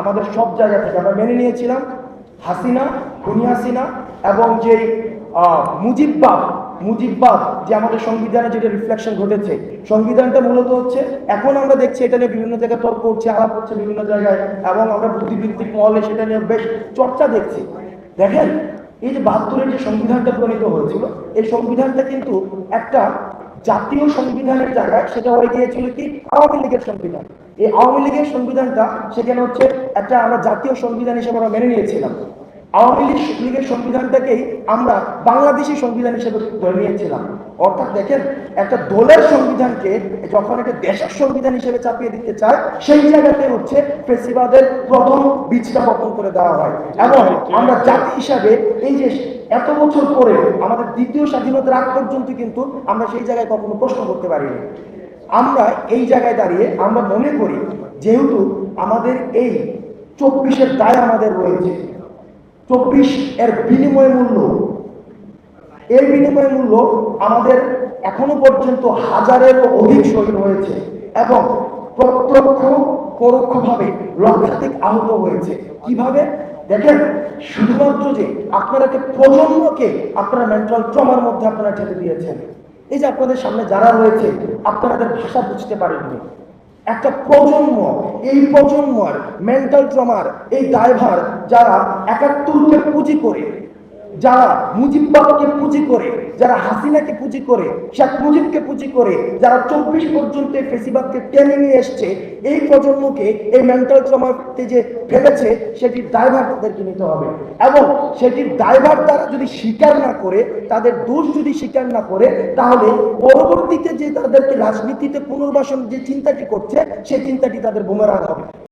আমাদের সব জায়গা থেকে আমরা মেনে নিয়েছিলাম। হাসিনা, খুনি হাসিনা এবং যে মুজিববাদ মুজিববাদ যে আমাদের সংবিধানে যেটা রিফ্লেকশন ঘটেছে। সংবিধানটা মূলত হচ্ছে, এখন আমরা দেখছি এটা নিয়ে বিভিন্ন জায়গায় তর্ক হচ্ছে আলাপ হচ্ছে বিভিন্ন জায়গায় এবং আমরা বুদ্ধিবৃত্তিক মহলে সেটা নিয়ে বেশ চর্চা দেখছি। দেখেন, এই যে বাহাত্তরের যে সংবিধানটা প্রণীত হয়েছিল, এই সংবিধানটা কিন্তু একটা জাতীয় সংবিধানের জায়গায় সেটা হয়ে গিয়েছিল কি? আওয়ামী লীগের সংবিধান। এই আওয়ামী লীগের সংবিধানটা সেখানে হচ্ছে একটা আমরা জাতীয় সংবিধান হিসেবে আমরা মেনে নিয়েছিলাম। আওয়ামী লীগ লীগের সংবিধানটাকেই আমরা বাংলাদেশি সংবিধান হিসেবে ধরে নিয়েছিলাম। অর্থাৎ দেখেন, একটা দলের সংবিধানকে যখন একটা দেশের সংবিধান হিসেবে চাপিয়ে দিতে চায়, সেই জায়গাতে হচ্ছে ফেসিবাদের প্রথম বীজটা বপন করে দেওয়া হয়। এবং আমরা জাতি হিসাবে এই যে এত বছর পরে আমাদের দ্বিতীয় স্বাধীনতার আগ পর্যন্ত কিন্তু আমরা সেই জায়গায় কখনো প্রশ্ন করতে পারিনি। আমরা এই জায়গায় দাঁড়িয়ে আমরা মনে করি যেহেতু আমাদের এই চব্বিশের দায় আমাদের রয়েছে। চব্বিশ এর বিনিময় মূল্য, এর বিনিময় মূল্য আমাদের এখনও পর্যন্ত হাজারেরও অধিক শহীদ হয়েছে এবং প্রত্যক্ষ, পরোক্ষভাবে লক্ষাধিক আহত হয়েছে। কীভাবে? দেখেন, শুধুমাত্র যে আপনারা প্রজন্মকে আপনারা মেন্টাল ট্রমার মধ্যে আপনারা ঠেলে দিয়েছেন। এই যে আপনাদের সামনে যারা রয়েছে আপনাদের ভাষা বুঝতে পারেননি। একটা প্রজন্ম, এই প্রজন্মর মেন্টাল ট্রমার এই ড্রাইভার যারা একাত্তরকে পুঁজি করে যারা মুজিববাদকে পুঁজি করে, যারা হাসিনাকে পুঁজি করে, শেখ মুজিবকে পুঁজি করে, যারা চব্বিশ পর্যন্ত ফেসিবাদকে টেনে নিয়ে এসছে, এই প্রজন্মকে, এই মেন্টাল ট্রমাতে যে ফেলেছে, সেটির দায়ভার তাদেরকে নিতে হবে। এবং সেটির দায়ভার তারা যদি স্বীকার না করে, তাদের দোষ যদি স্বীকার না করে, তাহলে পরবর্তীতে যে তাদেরকে রাজনীতিতে পুনর্বাসন যে চিন্তাটি করছে, সেই চিন্তাটি তাদের বুমেরাং হবে।